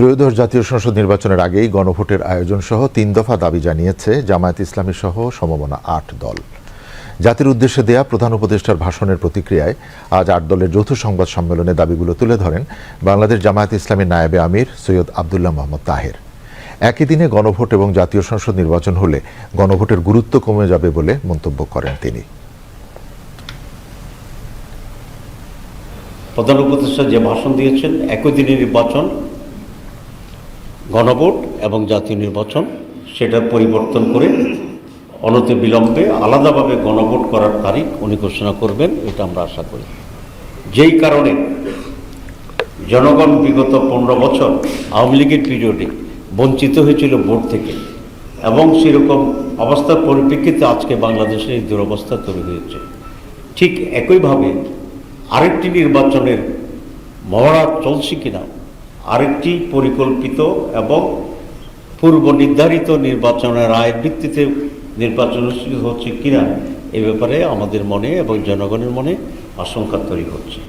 ত্রয়োদশ জাতীয় সংসদ নির্বাচনের আগেই গণভোটের আয়োজন সহ তিন দফা দাবি জানিয়েছে জামায়াত ইসলামী সহ সমমনা আট দল। জাতির উদ্দেশ্যে দেয়া প্রধান উপদেষ্টার ভাষণের প্রতিক্রিয়ায় আজ আট দলের যৌথ সংবাদ সম্মেলনে দাবিগুলো তুলে ধরেন বাংলাদেশ জামায়াত ইসলামীর নায়েবে আমির সৈয়দ আবদুল্লাহ মোহাম্মদ তাহের। একই দিনে গণভোট এবং জাতীয় সংসদ নির্বাচন হলে গণভোটের গুরুত্ব কমে যাবে বলে মন্তব্য করেন তিনি। প্রধান উপদেষ্টা যে ভাষণ দিয়েছেন, একই দিনে নির্বাচন গণভোট এবং জাতীয় নির্বাচন, সেটা পরিবর্তন করে অনতি বিলম্বে আলাদাভাবে গণভোট করার তারিখ উনি ঘোষণা করবেন, এটা আমরা আশা করি। যেই কারণে জনগণ বিগত পনেরো বছর আওয়ামী লীগের পিরিয়ডে বঞ্চিত হয়েছিল ভোট থেকে এবং সেরকম অবস্থার পরিপ্রেক্ষিতে আজকে বাংলাদেশের এই দুরবস্থা তৈরি হয়েছে। ঠিক একইভাবে আরেকটি নির্বাচনের মহড়া চলছে কিনা আরেকটি পরিকল্পিত এবং পূর্ব নির্ধারিত নির্বাচনের রায়ের ভিত্তিতে নির্বাচন অনুষ্ঠিত হচ্ছে কিনা এ ব্যাপারে আমাদের মনে এবং জনগণের মনে আশঙ্কা তৈরি হচ্ছে।